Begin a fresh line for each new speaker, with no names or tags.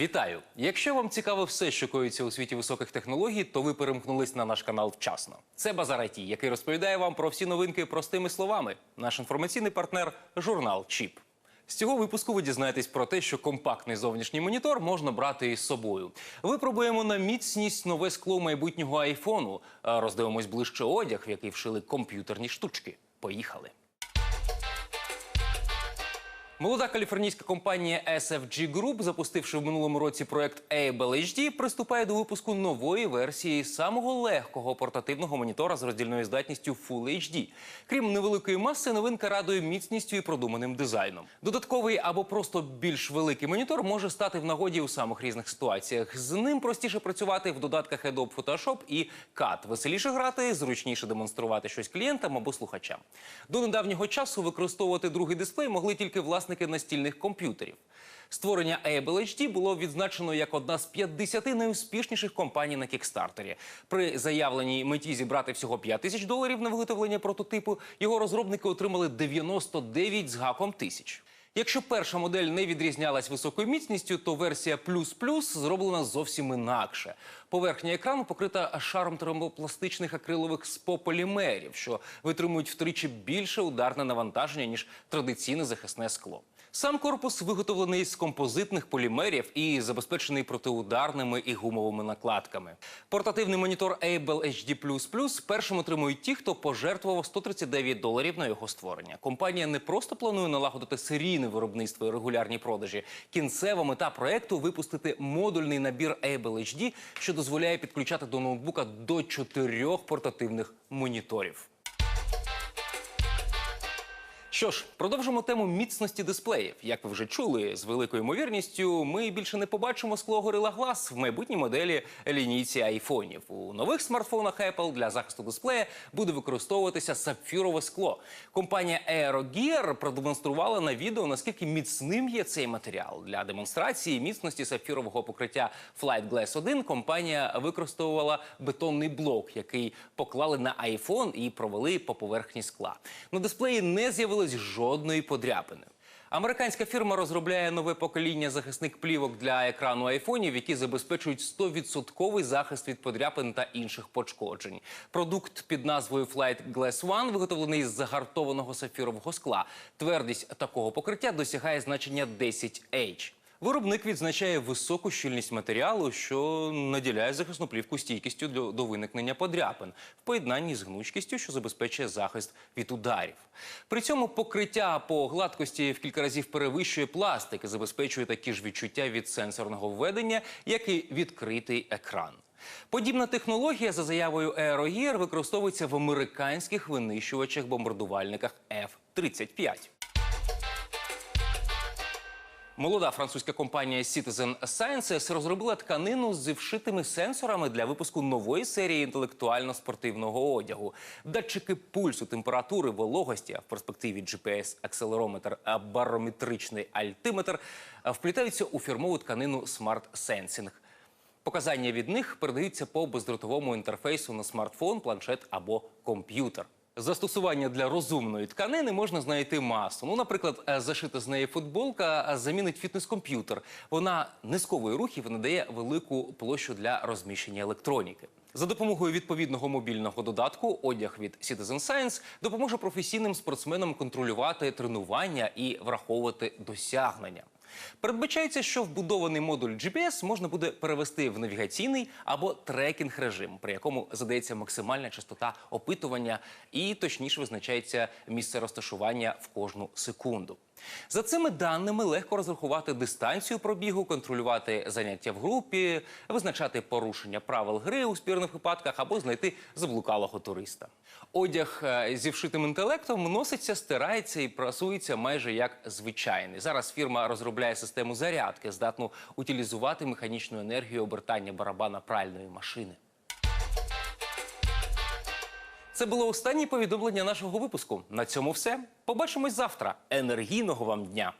Вітаю! Якщо вам цікаво все, що коїться у світі високих технологій, то ви перемкнулись на наш канал вчасно. Це Базар IT, який розповідає вам про всі новинки простими словами. Наш інформаційний партнер журнал Чіп. З цього випуску ви дізнаєтесь про те, що компактний зовнішній монітор можна брати із собою. Випробуємо на міцність нове скло майбутнього айфону. Роздивимось ближче одяг, в який вшили комп'ютерні штучки. Поїхали! Молода каліфорнійська компанія SFG Group, запустивши в минулому році проект Able HD, приступає до випуску нової версії самого легкого портативного монітора з роздільною здатністю Full HD. Крім невеликої маси, новинка радує міцністю і продуманим дизайном. Додатковий або просто більш великий монітор може стати в нагоді у самих різних ситуаціях. З ним простіше працювати в додатках Adobe Photoshop і CAD. Веселіше грати, зручніше демонструвати щось клієнтам або слухачам. До недавнього часу використовувати другий дисплей могли тільки власники настільних комп'ютерів. Створення Able HD було відзначено як одна з 50 найуспішніших компаній на кікстартері. При заявленій меті зібрати всього 5 тисяч доларів на виготовлення прототипу, його розробники отримали 99 з гаком тисяч. Якщо перша модель не відрізнялась високою міцністю, то версія плюс-плюс зроблена зовсім інакше. Поверхня екрану покрита шаром термопластичних акрилових спополімерів, що витримують втричі більше ударне навантаження ніж традиційне захисне скло. Сам корпус виготовлений з композитних полімерів і забезпечений протиударними і гумовими накладками. Портативний монітор Able HD++ першим отримують ті, хто пожертвував 139 доларів на його створення. Компанія не просто планує налагодити серійне виробництво і регулярні продажі. Кінцева мета проекту випустити модульний набір Able HD, що дозволяє підключати до ноутбука до чотирьох портативних моніторів. Що ж, продовжимо тему міцності дисплеїв. Як ви вже чули, з великою ймовірністю ми більше не побачимо скло Gorilla Glass в майбутній моделі лінійці айфонів. У нових смартфонах Apple для захисту дисплея буде використовуватися сапфірове скло. Компанія AeroGear продемонструвала на відео, наскільки міцним є цей матеріал. Для демонстрації міцності сапфірового покриття Flight Glass 1 компанія використовувала бетонний блок, який поклали на iPhone і провели по поверхні скла. На дисплеї не з'явилось жодної подряпини. Американська фірма розробляє нове покоління захисних плівок для екрану айфонів, які забезпечують 100% захист від подряпин та інших пошкоджень. Продукт під назвою Flight Glass One виготовлений з загартованого сапфірового скла. Твердість такого покриття досягає значення 10H. Виробник відзначає високу щільність матеріалу, що наділяє захисну плівку стійкістю до, виникнення подряпин в поєднанні з гнучкістю, що забезпечує захист від ударів. При цьому покриття по гладкості в кілька разів перевищує пластик і забезпечує такі ж відчуття від сенсорного введення, як і відкритий екран. Подібна технологія, за заявою Aerogear, використовується в американських винищувачах-бомбардувальниках F-35. Молода французька компанія Citizen Sciences розробила тканину з вшитими сенсорами для випуску нової серії інтелектуально-спортивного одягу. Датчики пульсу, температури, вологості, а в перспективі GPS-акселерометр, а барометричний альтиметр вплітаються у фірмову тканину Smart Sensing. Показання від них передаються по бездротовому інтерфейсу на смартфон, планшет або комп'ютер. Застосування для розумної тканини можна знайти масу. Ну, наприклад, е, зашита з неї футболка е, замінить фітнес-комп'ютер. Вона не сковує рухів надає велику площу для розміщення електроніки. За допомогою відповідного мобільного додатку одяг від Citizen Science допоможе професійним спортсменам контролювати тренування і враховувати досягнення. Передбачається, що вбудований модуль GPS можна буде перевести в навігаційний або трекінг режим, при якому задається максимальна частота опитування і точніше визначається місце розташування в кожну секунду. За цими даними легко розрахувати дистанцію пробігу, контролювати заняття в групі, визначати порушення правил гри у спірних випадках або знайти заблукалого туриста. Одяг е, зі вшитим інтелектом носиться, стирається і прасується майже як звичайний. Зараз фірма розробляє систему зарядки, здатну утилізувати механічну енергію обертання барабана пральної машини. Це було останнє повідомлення нашого випуску. На цьому все. Побачимось завтра. Енергійного вам дня!